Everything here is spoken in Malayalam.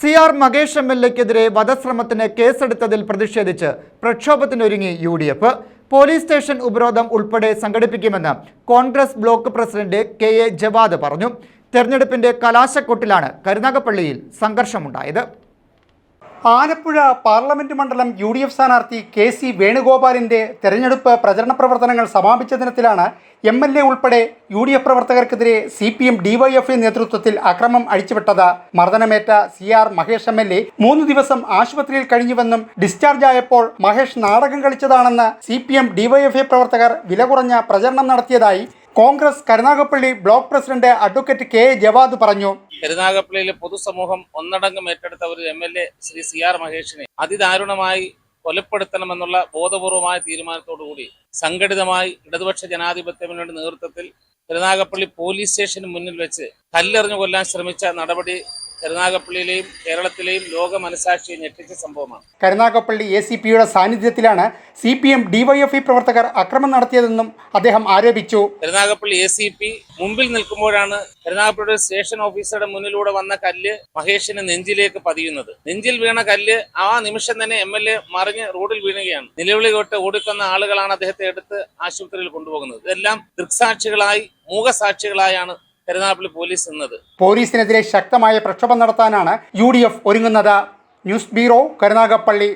C R Mahesh M L എക്കെതിരെ വധശ്രമത്തിന് കേസെടുത്തതിൽ പ്രതിഷേധിച്ച് പ്രക്ഷോഭത്തിനൊരുങ്ങി U D F. Police station ഉപരോധം ഉൾപ്പെടെ സംഘടിപ്പിക്കുമെന്ന് Congress block president K A Jawad പറഞ്ഞു. തെരഞ്ഞെടുപ്പിന്റെ കലാശക്കൊട്ടിലാണ് കരുനാഗപ്പള്ളിയിൽ സംഘർഷമുണ്ടായത്. ആലപ്പുഴ പാർലമെന്റ് മണ്ഡലം യു ഡി എഫ് സ്ഥാനാർത്ഥി കെ സി വേണുഗോപാലിന്റെ തെരഞ്ഞെടുപ്പ് പ്രചരണ പ്രവർത്തനങ്ങൾ സമാപിച്ച ദിനത്തിലാണ് എം എൽ എ ഉൾപ്പെടെ യു ഡി എഫ് പ്രവർത്തകർക്കെതിരെ സി പി എം ഡിവൈഎഫ്ഐ നേതൃത്വത്തിൽ അക്രമം അഴിച്ചുവിട്ടത് മർദ്ദനമേറ്റ C R Mahesh M L A. മൂന്ന് ദിവസം ആശുപത്രിയിൽ കഴിഞ്ഞുവെന്നും ഡിസ്ചാർജ് ആയപ്പോൾ മഹേഷ് നാടകം കളിച്ചതാണെന്ന് സി പി എം ഡിവൈഎഫ്ഐ പ്രവർത്തകർ വില കുറഞ്ഞ പ്രചരണം നടത്തിയതായി Congress Karunagappally block president advocate K Javad പറഞ്ഞു. കരുനാഗപ്പള്ളിയിലെ പൊതുസമൂഹം ഒന്നടങ്കം ഏറ്റെടുത്ത ഒരു M L A Shri C R മഹേഷിനെ അതിദാരുണമായി കൊലപ്പെടുത്തണമെന്നുള്ള ബോധപൂർവമായ തീരുമാനത്തോടുകൂടി സംഘടിതമായി ഇടതുപക്ഷ ജനാധിപത്യ മുന്നണിയുടെ നേതൃത്വത്തിൽ കരുനാഗപ്പള്ളി പോലീസ് സ്റ്റേഷന് മുന്നിൽ വെച്ച് കല്ലെറിഞ്ഞു കൊല്ലാൻ ശ്രമിച്ച നടപടി കരുനാഗപ്പള്ളിയിലെയും കേരളത്തിലെയും ലോക മനസാക്ഷിയെ ഞെട്ടിച്ച സംഭവമാണ്. കരുനാഗപ്പള്ളി എ സി പിയുടെ സാന്നിധ്യത്തിലാണ് സി പി എം ഡിവൈഎഫ്ഐ പ്രവർത്തകർ അക്രമം നടത്തിയതെന്നും അദ്ദേഹം ആരോപിച്ചു. കരുനാഗപ്പള്ളി എ സി പി മുമ്പിൽ നിൽക്കുമ്പോഴാണ് കരുനാഗപ്പള്ളി സ്റ്റേഷൻ ഓഫീസറുടെ മുന്നിലൂടെ വന്ന കല്ല് മഹേഷിന് നെഞ്ചിലേക്ക് പതിയുന്നത്. നെഞ്ചിൽ വീണ കല്ല് ആ നിമിഷം തന്നെ എം എൽ എ മറിഞ്ഞ് റോഡിൽ വീണുകയാണ് നിലവിളി തൊട്ട് ഓടിക്കുന്ന ആളുകളാണ് അദ്ദേഹത്തെ എടുത്ത് ആശുപത്രിയിൽ കൊണ്ടുപോകുന്നത്. ഇതെല്ലാം ദൃക്സാക്ഷികളായി മൂകസാക്ഷികളായാണ് കരുനാഗപ്പള്ളി പോലീസ് നിന്നത്. പോലീസിനെതിരെ ശക്തമായ പ്രക്ഷോഭം നടത്താനാണ് യു ഒരുങ്ങുന്നത്. News bureau Karunagappally.